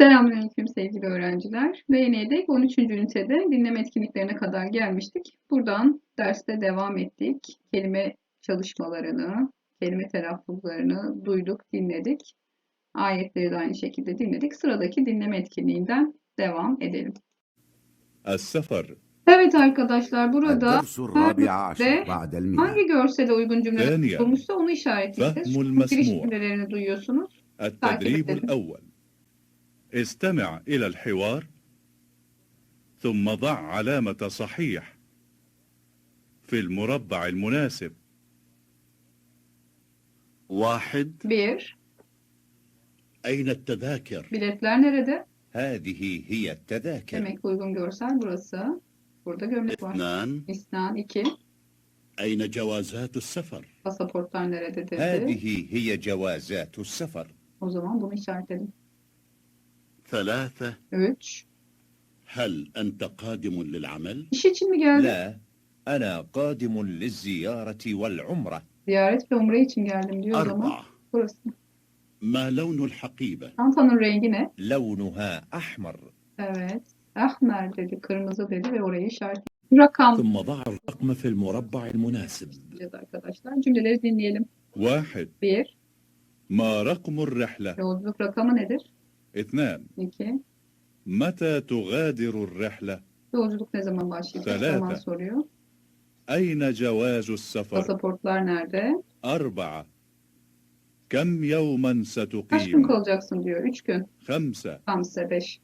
Selamünaleyküm sevgili öğrenciler. VN'dek 13. ünitede dinleme etkinliklerine kadar gelmiştik. Buradan derste devam ettik. Kelime çalışmalarını, kelime telaffuzlarını duyduk, dinledik. Ayetleri de aynı şekilde dinledik. Sıradaki dinleme etkinliğinden devam edelim. Es-sefer Evet arkadaşlar burada ve hangi görsele uygun cümle bulmuşsa onu işaretleyeceğiz. Giriş cümlelerini duyuyorsunuz. Takip edelim. الأول استمع إلى الحوار ثم ضع علامة صحيح في المربع المناسب واحد Bir, أين التذاكر؟ biletler nerede? هذه هي التذاكر Demek uygun görsel burası. Burada gömlek var. اثنان İsnan 2. أين جوازات السفر؟ Pasaportlar nerede dedi. هذه هي جوازات السفر O zaman bunu işaretledim. ثلاثة 3. هل أنت قادم للعمل؟ İş için mi geldin? لا أنا قادم للزيارة والعمرة Ziyaret ve umre için geldim diyor o zaman. أربعة Burası. ما لون الحقيبة؟ Çantanın rengi ne? لونها أحمر Evet. Ahmer dedi, kırmızı dedi ve orayı işaretledi. Rakam ثم ضع الرقم في المربع المناسب diyeceğiz arkadaşlar. Cümleleri dinleyelim. واحد 1. ما رقم الرحلة Yolculuk rakamı nedir? اثنان 2. متى تغادر الرحلة Yolculuk ne zaman başlayacak? Selate. Zaman soruyor. أين جواز السفر Pasaportlar nerede? أربعة كم يوما Kaç gün ستقيم kalacaksın diyor. 3 gün. خمسة Hamse 5.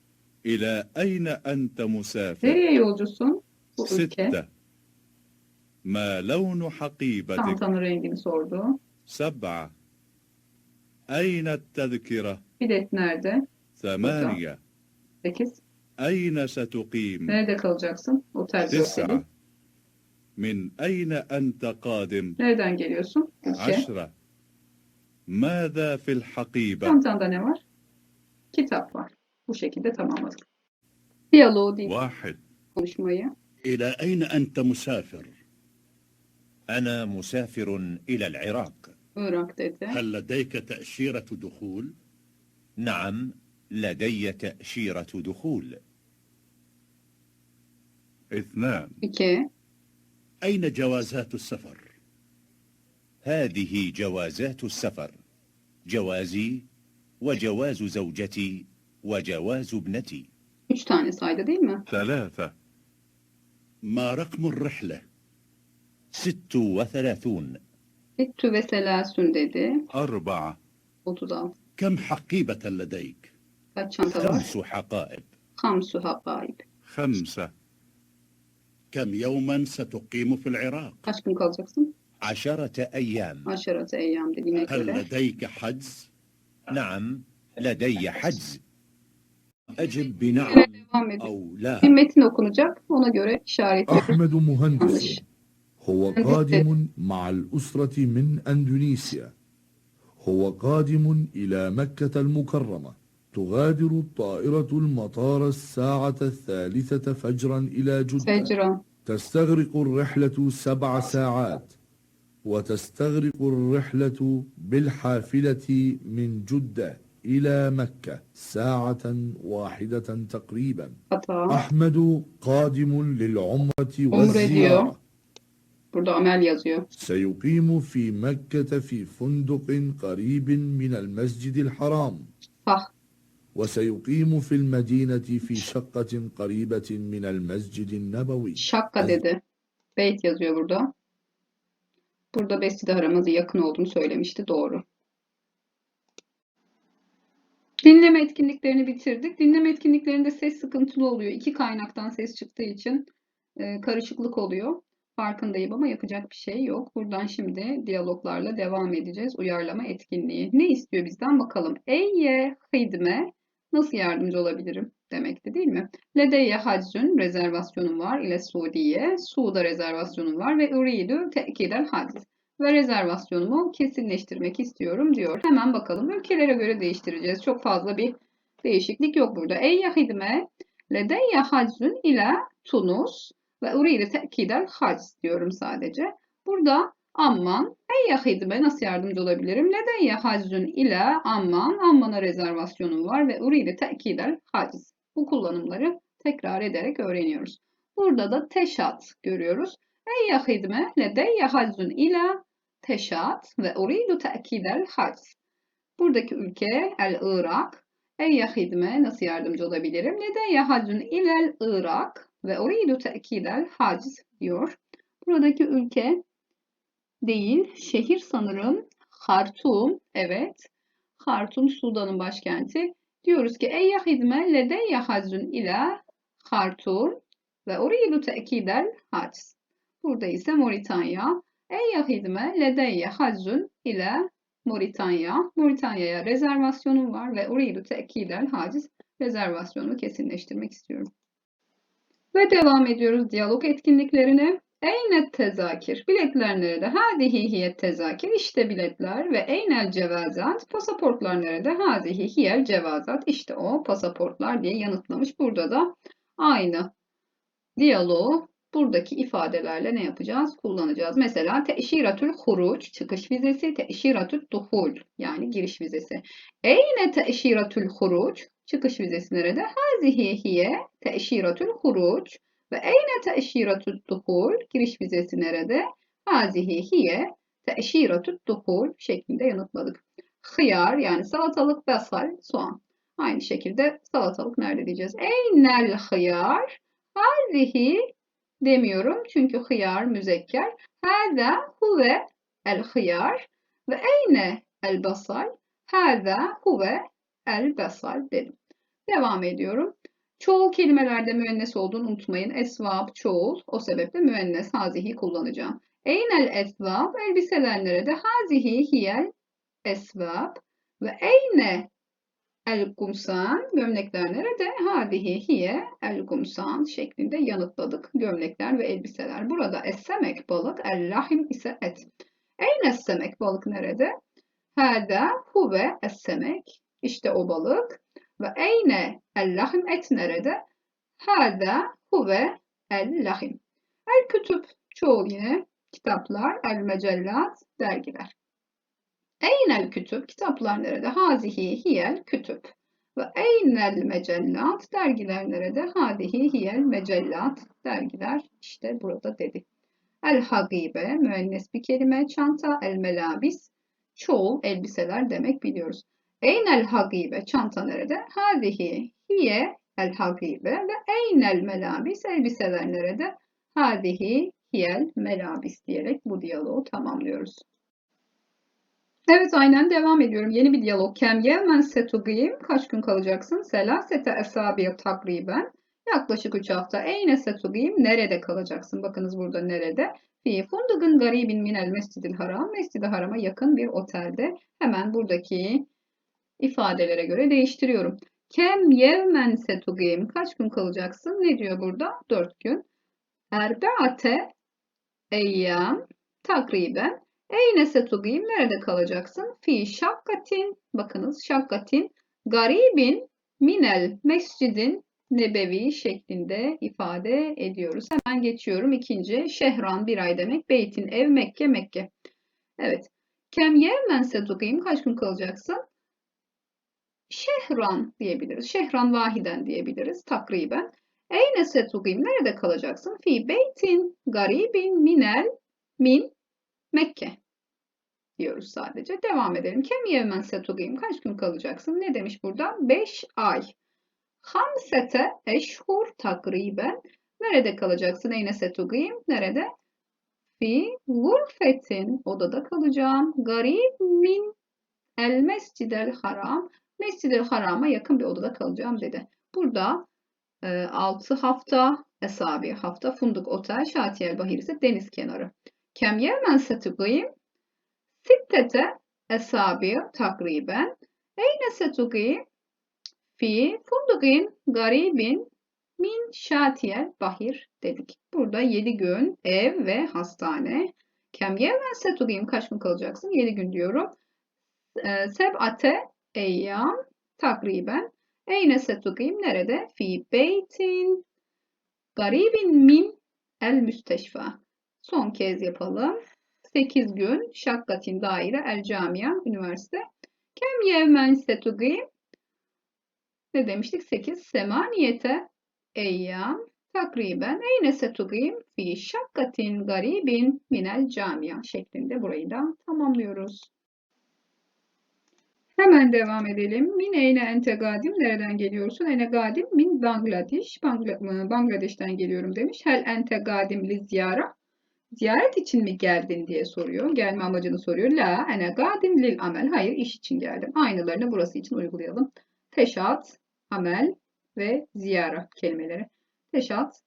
إلى أين أنت مسافر Nereye yolcusun? Bu ülke. ستة ما لون حقيبتك Çantanın rengini sordu. سبعة أين التذكرة Bilet nerede? ثمانية. أين ستقيم؟ تسعة. من أين أنت قادم؟ عشرة. ماذا في الحقيبة؟ كتاب واحد. إلى أين أنت مسافر؟ أنا مسافر إلى العراق. هل لديك تأشيرة دخول؟ نعم. لدي تأشيرة دخول اثنان 2. أين جوازات السفر؟ هذه جوازات السفر جوازي وجواز زوجتي وجواز ابنتي 3 tane saydı değil mi? ثلاثة ما رقم الرحلة؟ ست وثلاثون Ettü ve selasün dedi. أربعة 36. كم حقيبة لديك؟ خمس حقائب Hamsu habaib. خمسة كم يوما ستقيم في العراق؟ Kaç gün kalacaksın? عشرة أيام eyyam dediğine هل göre. لديك حجز؟ نعم لدي حجز أجب بنعم devam. أو لا Bir metin okunacak. Ona göre işaretliyoruz. أحمد مهندس yanlış. هو. قادم مع الأسرة من أندونيسيا هو قادم إلى مكة المكرمة تغادر الطائرة المطار الساعة الثالثة فجرا إلى جدة Fecran. تستغرق الرحلة سبع ساعات وتستغرق الرحلة بالحافلة من جدة إلى مكة ساعة واحدة تقريبا Hata. أحمد قادم للعمرة. والزيارة. سيقيم في مكة في فندق قريب من المسجد الحرام Fah. وسيقيم في المدينة في شقة قريبة من المسجد النبوي Şakka dedi. Beyt yazıyor burada. Burada Mescid-i Haram'a yakın olduğunu söylemişti. Doğru. Dinleme etkinliklerini bitirdik. Dinleme etkinliklerinde ses sıkıntılı oluyor. İki kaynaktan ses çıktığı için e, karışıklık oluyor. Farkındayım ama yapacak bir şey yok. Buradan şimdi diyaloglarla devam edeceğiz. Uyarlama etkinliği. Ne istiyor bizden bakalım. Eyye hidme nasıl yardımcı olabilirim demekti değil mi? Ledeyye haczün rezervasyonum var ile Suudiye. Suud'a rezervasyonum var ve uridu te'kidel hacz. Ve rezervasyonumu kesinleştirmek istiyorum diyor. Hemen bakalım. Ülkelere göre değiştireceğiz. Çok fazla bir değişiklik yok burada. Eyye hidme ledeyye haczün ile Tunus ve uridu te'kidel hacz diyorum sadece. Burada Amman. Eyye hidme nasıl yardımcı olabilirim? Ledeyye haczun ile amman. Amman'a rezervasyonum var ve uride tekidel haciz. Bu kullanımları tekrar ederek öğreniyoruz. Burada da teşat görüyoruz. Eyye hidme ledeyye haczun ile teşat ve uridu tekidel haciz. Buradaki ülke el-Irak. Eyye hidme nasıl yardımcı olabilirim? Ledeyye haczun ilel Irak ve uridu tekidel haciz diyor. Buradaki ülke değil, şehir sanırım Hartum. Evet. Hartum Sudan'ın başkenti. Diyoruz ki ey hidme ledeyye haczun ila Hartum ve uridu tekidel haciz. Burada ise Moritanya. Ey hidme ledeyye haczun ila Moritanya. Moritanya'ya rezervasyonum var ve uridu tekidel haciz rezervasyonumu kesinleştirmek istiyorum. Ve devam ediyoruz diyalog etkinliklerine. Eynet tezakir. Biletler nerede? Hadihi hiyet tezakir. İşte biletler ve eynel cevazat. Pasaportlar nerede? Hadihi hiyel cevazat. İşte o pasaportlar diye yanıtlamış. Burada da aynı diyaloğu buradaki ifadelerle ne yapacağız? Kullanacağız. Mesela teşiratül huruç çıkış vizesi, teşiratül duhul yani giriş vizesi. Eyne teşiratül huruç çıkış vizesi nerede? Hazihi hiye teşiratül huruç ve eyne teşiratül duhul giriş vizesi nerede? Hazihi hiye teşiratül duhul şeklinde yanıtladık. Hıyar yani salatalık, basal, soğan. Aynı şekilde salatalık nerede diyeceğiz? Eynel hıyar hazihi demiyorum çünkü hıyar müzekker. Hâzâ huve el hıyar ve eyne el basal. Hâzâ huve el basal dedim. Devam ediyorum. Çoğul kelimelerde müennes olduğunu unutmayın. Esvab, çoğul. O sebeple müennes hazihi kullanacağım. Eynel esvab, elbiseler nerede? Hazihi hiyel esvab. Ve eyne el kumsan, gömlekler nerede? Hadihi hiye el kumsan şeklinde yanıtladık. Gömlekler ve elbiseler. Burada essemek balık, el lahim ise et. Eyne essemek balık nerede? Hâdâ huve essemek. İşte o balık. Ve eyne el lahim et nerede? Hâdâ huve el lahim. El kütüp çoğul yine kitaplar, el mecellat dergiler. Eynel kütüp kitaplar nerede? Hazihi hiyel kütüp. Ve eynel mecellat dergiler nerede? Hadihi hiyel mecellat dergiler işte burada dedi. El hagibe müennes bir kelime çanta el melabis çoğul elbiseler demek biliyoruz. Eynel hagibe çanta nerede? Hadihi hiye el hagibe ve eynel melabis elbiseler nerede? Hadihi hiyel melabis diyerek bu diyaloğu tamamlıyoruz. Evet aynen devam ediyorum. Yeni bir diyalog. Kem yevmen setugiyim. Kaç gün kalacaksın? Selasete esabiye takriben. Yaklaşık 3 hafta. Eyne setugiyim. Nerede kalacaksın? Bakınız burada nerede? Fi fundugun garibin minel mescidil haram. Mescid-i harama yakın bir otelde. Hemen buradaki ifadelere göre değiştiriyorum. Kem yevmen setugiyim. Kaç gün kalacaksın? Ne diyor burada? 4 gün. Erbeate eyyam takriben Eyne setugim nerede kalacaksın? Fi şakkatin bakınız şakkatin garibin minel mescidin nebevi şeklinde ifade ediyoruz. Hemen geçiyorum ikinci. Şehran bir ay demek. Beytin ev Mekke Mekke. Evet. Kem yevmen setugim kaç gün kalacaksın? Şehran diyebiliriz. Şehran vahiden diyebiliriz takriben. Eyne setugim nerede kalacaksın? Fi beytin garibin minel min Mekke diyoruz sadece. Devam edelim. Kem yevmen setugim. Kaç gün kalacaksın? Ne demiş burada? 5 ay. Hamsete eşhur takriben. Nerede kalacaksın? Eyne setugim. Nerede? Fi gurfetin. Odada kalacağım. Garib min el mescidel haram. Mescidel harama yakın bir odada kalacağım dedi. Burada 6 hafta esabi hafta funduk otel şatiyel bahir ise deniz kenarı. Kem yevmen setugim sittete esabi takriben eyne setugim fi fundukin garibin min şatiyel bahir dedik. Burada 7 gün ev ve hastane. Kem yevmen setugim kaç gün kalacaksın? 7 gün diyorum. Seb'ate eyyam takriben. Eyne setugim nerede? Fi beytin garibin min el müsteşfa. Son kez yapalım. 8 gün. Şakkatin daire el camia üniversite. Kem yevmen setugim? Ne demiştik? 8 semaniyete eyyam takriben eyne setugim fi şakkatin garibin minel camia şeklinde burayı da tamamlıyoruz. Hemen devam edelim. Min eyne ente gadim. Nereden geliyorsun? Ene gadim min Bangladeş. Bangla- Bangladeş'ten geliyorum demiş. Hel ente gadim li ziyara. Ziyaret için mi geldin diye soruyor. Gelme amacını soruyor. La ene gadim lil amel. Hayır iş için geldim. Aynılarını burası için uygulayalım. Teşat, amel ve ziyara kelimeleri. Teşat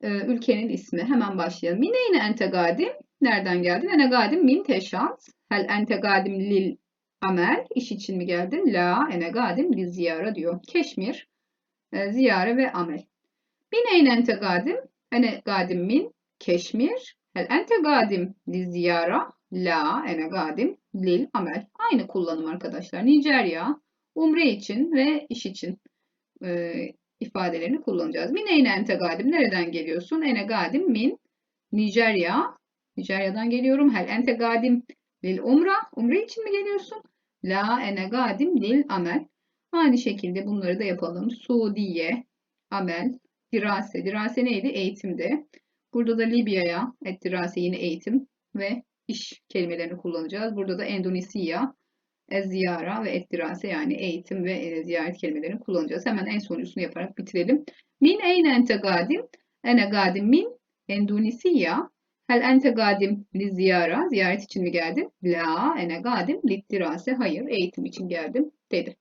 e, ülkenin ismi. Hemen başlayalım. Min eyne ente gadim. Nereden geldin? Ene gadim min teşat. Hel ente gadim lil amel. iş için mi geldin? La ene gadim li ziyara diyor. Keşmir, e, ziyare ve amel. Min eyne ente gadim. Ene gadim min Keşmir. Hel ente gadim li ziyara. La ene gadim lil amel. Aynı kullanım arkadaşlar. Nijerya, umre için ve iş için e, ifadelerini kullanacağız. Min eyne ente gadim. Nereden geliyorsun? Ene gadim min Nijerya. Nijerya'dan geliyorum. Hel ente gadim lil umra. Umre için mi geliyorsun? La ene gadim lil amel. Aynı şekilde bunları da yapalım. Suudiye, amel, dirase. Dirase neydi? Eğitimde. Burada da Libya'ya, et dirase yine eğitim ve iş kelimelerini kullanacağız. Burada da Endonezya, ez ziyara ve et dirase yani eğitim ve e, ziyaret kelimelerini kullanacağız. Hemen en sonuncusunu yaparak bitirelim. Min eyne ente gadim? Ene gadim min Endonezya. Hel ente gadim li ziyara? Ziyaret için mi geldin? La ene gadim li. Hayır, eğitim için geldim dedi.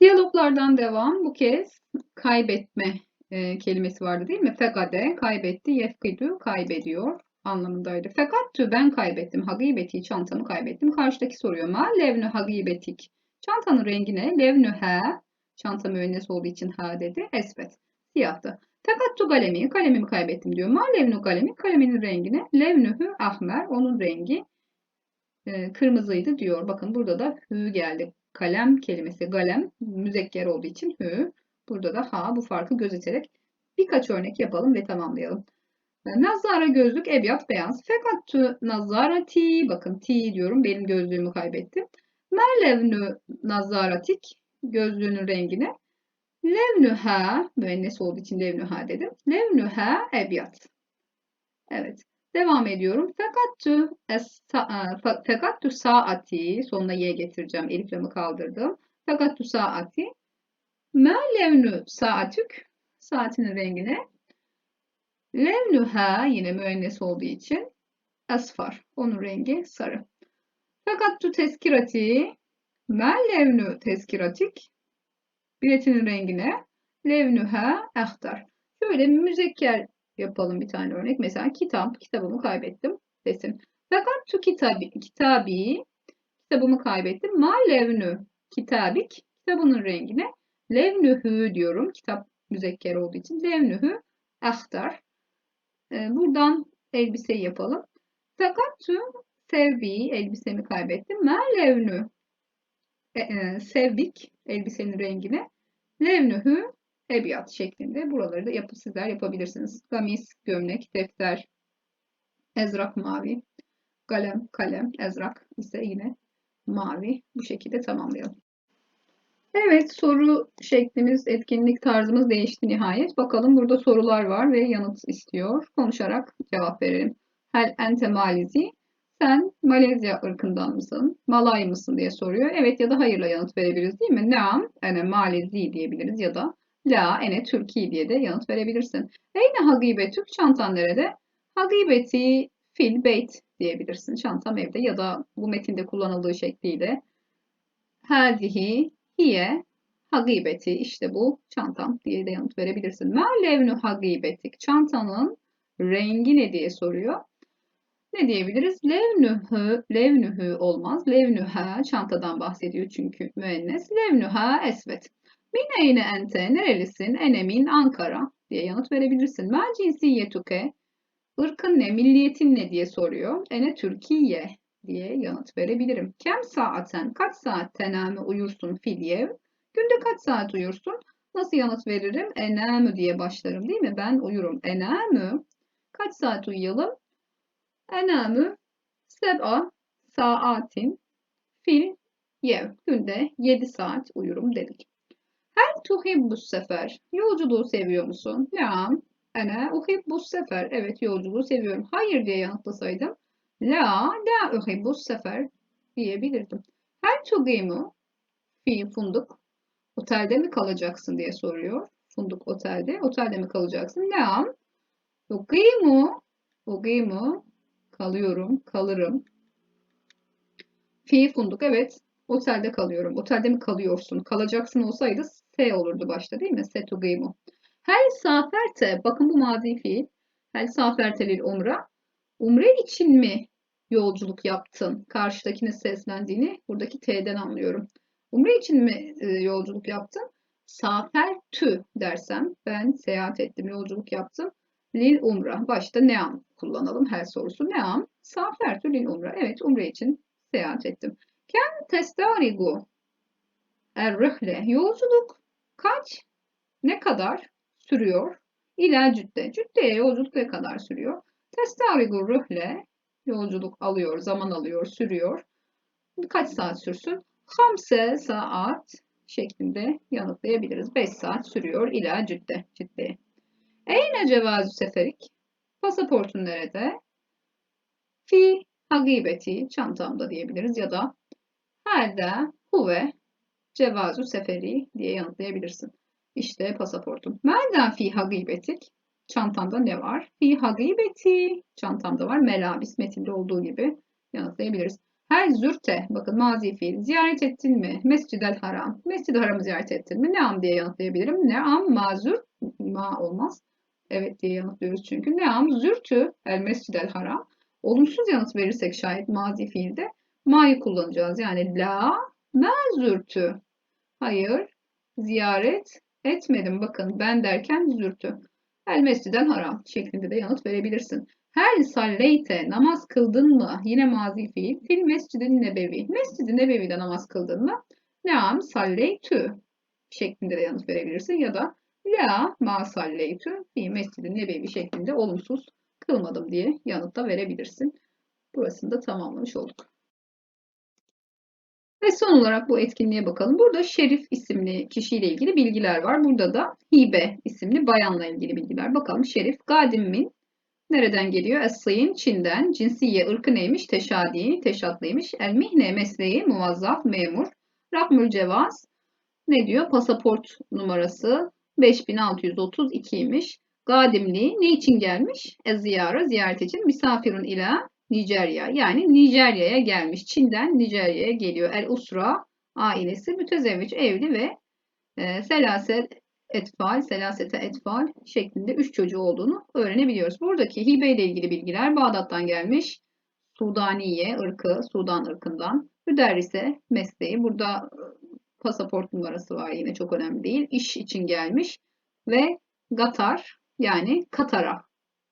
Diyaloglardan devam. Bu kez kaybetme e, kelimesi vardı değil mi? Fekade kaybetti, yefkidu kaybediyor anlamındaydı. Fekattü ben kaybettim, hagibeti çantamı kaybettim. Karşıdaki soruyor. Ma levnü hagibetik. Çantanın rengi ne? Levnü he. Çanta müennes olduğu için ha dedi. Esbet. Siyahtı. Fekattu kalemi. Kalemimi kaybettim diyor. Ma levnü kalemi. Kaleminin rengi ne? Levnühü ahmer. Onun rengi e, kırmızıydı diyor. Bakın burada da hü geldi. Kalem kelimesi. Galem müzekker olduğu için hü. Burada da ha bu farkı gözeterek birkaç örnek yapalım ve tamamlayalım. Nazara gözlük ebyat beyaz. Fekattu nazarati. Bakın ti diyorum. Benim gözlüğümü kaybettim. Merlevnü nazaratik. Gözlüğünün rengine. Levnüha. Müennes olduğu için levnüha dedim. Levnüha ebyat. Evet. Devam ediyorum. Fekattu es, fa- fekattu saati. Sonuna y getireceğim. Elif lamı kaldırdım. Fekattu saati. Ma levnü saatük. Saatinin rengine. Levnüha yine müennes olduğu için asfar. Onun rengi sarı. Fakat tu teskirati ma levnü teskiratik biletinin rengine levnüha ahtar. Şöyle müzekker yapalım bir tane örnek. Mesela kitap, kitabımı kaybettim desin. Fakat tu kitabi, kitabi kitabımı kaybettim. Ma levnü kitabik kitabının rengine levnühü diyorum. Kitap müzekker olduğu için levnühü ahtar. Ee, Buradan elbiseyi yapalım. Fakat sevbi elbisemi kaybettim. Ma levnü e, e, sevbik elbisenin rengine levnühü ebiyat şeklinde buraları da yapıp sizler yapabilirsiniz. Gamis, gömlek, defter, ezrak mavi, kalem, kalem, ezrak ise yine mavi. Bu şekilde tamamlayalım. Evet soru şeklimiz, etkinlik tarzımız değişti nihayet. Bakalım burada sorular var ve yanıt istiyor. Konuşarak cevap verelim. Hel ente malizi? Sen Malezya ırkından mısın? Malay mısın diye soruyor. Evet ya da hayırla yanıt verebiliriz değil mi? Naam, ene malezi diyebiliriz ya da la, ene Türkiye diye de yanıt verebilirsin. Eyne hagibetük? Çantan nerede? Hagibeti fil beyt diyebilirsin. Çantam evde ya da bu metinde kullanıldığı şekliyle Hâzihi hiye hagibeti işte bu çantam diye de yanıt verebilirsin. Ma levnu hagibetik çantanın rengi ne diye soruyor. Ne diyebiliriz? Levnühü, levnühü olmaz. Levnüha çantadan bahsediyor çünkü müennes. Levnüha esvet. Min eyne ente nerelisin? Enemin Ankara diye yanıt verebilirsin. Ma cinsiyetuke ırkın ne, milliyetin ne diye soruyor. Ene Türkiye diye yanıt verebilirim. Kem saaten kaç saat tename uyursun filyev? Günde kaç saat uyursun? Nasıl yanıt veririm? Enamü diye başlarım değil mi? Ben uyurum. Enamü. Kaç saat uyuyalım? Enamü seb'a saatin fil yev. Günde 7 saat uyurum dedik. Hel tuhibbus sefer. Yolculuğu seviyor musun? Naam. Ene uhibbus sefer. Evet yolculuğu seviyorum. Hayır diye yanıtlasaydım. La la uhibbus sefer diyebilirdim. Hel tugimu fi funduk. Otelde mi kalacaksın diye soruyor. Funduk otelde. Otelde mi kalacaksın? Naam. Ugimu. Ugimu. Kalıyorum. Kalırım. Fi funduk. Evet. Otelde kalıyorum. Otelde mi kalıyorsun? Kalacaksın olsaydı S olurdu başta değil mi? Se tugimu. Hel saferte. Bakın bu mazi fiil. Hel saferte lil umra. Umre için mi yolculuk yaptın? Karşıdakine seslendiğini buradaki T'den anlıyorum. Umre için mi e, yolculuk yaptın? Safertü dersem ben seyahat ettim, yolculuk yaptım. Lil umra. Başta neam kullanalım her sorusu. Neam. Safertü lil umra. Evet umre için seyahat ettim. Kem testarigu er-rıhle. Yolculuk kaç? Ne kadar sürüyor? İlel cüdde. Cüdde'ye yolculuk ne kadar sürüyor? Testarigu rıhle. Yolculuk alıyor, zaman alıyor, sürüyor. Kaç saat sürsün? Hamse saat şeklinde yanıtlayabiliriz. 5 saat sürüyor ila Cidde. Cidde'ye. Eyne cevazü seferik? Pasaportun nerede? Fi hagibeti çantamda diyebiliriz ya da halde huve cevazü seferi diye yanıtlayabilirsin. İşte pasaportum. Melden fi hagibetik? Çantanda ne var? Fi hagibeti. Çantamda var. Melabis metinde olduğu gibi yanıtlayabiliriz. Her zürte, bakın mazi fiil. Ziyaret ettin mi? Mescid-el Haram. Mescid-i Haram'ı ziyaret ettin mi? Neam diye yanıtlayabilirim. Neam mazur, ma olmaz. Evet diye yanıtlıyoruz çünkü. Neam zürtü el Mescid-el Haram. Olumsuz yanıt verirsek şayet mazi fiilde ma'yı kullanacağız. Yani la ma zürtü. Hayır, ziyaret etmedim. Bakın ben derken zürtü. El Mescid-el Haram şeklinde de yanıt verebilirsin. Hel salleyte namaz kıldın mı? Yine mazi fiil. Fil mescidin nebevi. Mescid-i nebevi'de namaz kıldın mı? Naam salleytü şeklinde de yanıt verebilirsin. Ya da la ma salleytü fi mescid-i nebevi şeklinde olumsuz kılmadım diye yanıt da verebilirsin. Burasını da tamamlamış olduk. Ve son olarak bu etkinliğe bakalım. Burada Şerif isimli kişiyle ilgili bilgiler var. Burada da Hibe isimli bayanla ilgili bilgiler. Bakalım Şerif Gadimmin Nereden geliyor? Es-Sıyın, Çin'den. Cinsiye, ırkı neymiş? Teşadi, teşatlıymış. El-Mihne, mesleği, muvazzaf, memur. Rahmül Cevaz, ne diyor? Pasaport numarası 5632'ymiş. Gadimli, ne için gelmiş? Ez-Ziyara, ziyaret için. Misafirun ila Nijerya, yani Nijerya'ya gelmiş. Çin'den Nijerya'ya geliyor. El-Usra, ailesi, mütezevviç, evli ve e, selaset etfal, selasete etfal şeklinde üç çocuğu olduğunu öğrenebiliyoruz. Buradaki hibe ile ilgili bilgiler Bağdat'tan gelmiş. Sudaniye ırkı, Sudan ırkından. Müderrise mesleği. Burada pasaport numarası var yine çok önemli değil. İş için gelmiş. Ve Gatar yani Katar'a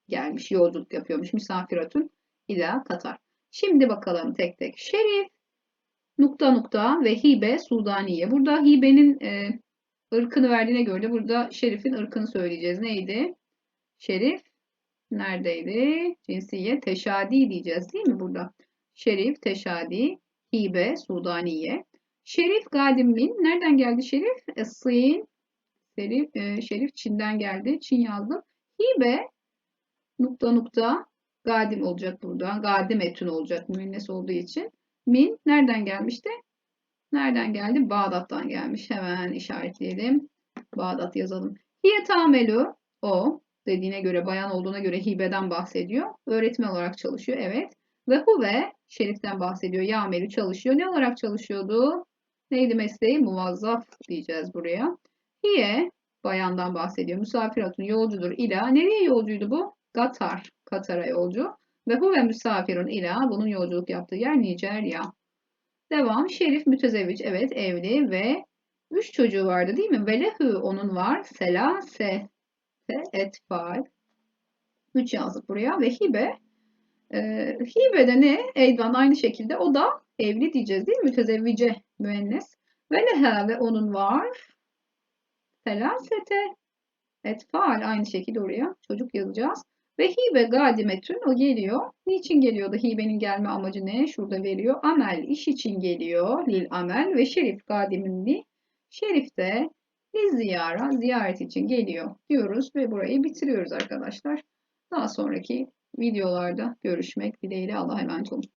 gelmiş. Yolculuk yapıyormuş. Misafiratün ila Katar. Şimdi bakalım tek tek. Şerif, nokta nokta ve hibe Sudaniye. Burada hibenin e, ırkını verdiğine göre de burada Şerif'in ırkını söyleyeceğiz. Neydi? Şerif neredeydi? Cinsiye teşadi diyeceğiz değil mi burada? Şerif, teşadi, hibe, sudaniye. Şerif Gadimmin. Nereden geldi Şerif? Esin. Şerif, e, Şerif Çin'den geldi. Çin yazdım. Hibe nokta nokta Gadim olacak burada. Gadim etün olacak müennes olduğu için. Min nereden gelmişti? Nereden geldi? Bağdat'tan gelmiş. Hemen işaretleyelim. Bağdat yazalım. Hiye tamelu o dediğine göre bayan olduğuna göre hibeden bahsediyor. Öğretmen olarak çalışıyor. Evet. Ve huve şeriften bahsediyor. Yamelu çalışıyor. Ne olarak çalışıyordu? Neydi mesleği? Muvazzaf diyeceğiz buraya. Hiye bayandan bahsediyor. Misafiratun yolcudur ila. Nereye yolcuydu bu? Katar. Katar'a yolcu. Ve huve misafirun ila. Bunun yolculuk yaptığı yer Nijerya. Devam. Şerif mütezevviç. Evet evli ve üç çocuğu vardı değil mi? Velehü onun var. Selase etfal. Üç yazdık buraya. Ve hibe. E, hibe de ne? Eydan aynı şekilde. O da evli diyeceğiz değil mi? Mütezevvice müennes. Veleha ve onun var. Selasete etfal. Aynı şekilde oraya çocuk yazacağız. Ve hibe gadimetün o geliyor. Niçin geliyordu? Hibenin gelme amacı ne? Şurada veriyor. Amel iş için geliyor. Lil amel ve şerif gadimin li. Şerif de li ziyara ziyaret için geliyor diyoruz ve burayı bitiriyoruz arkadaşlar. Daha sonraki videolarda görüşmek dileğiyle Allah'a emanet olun.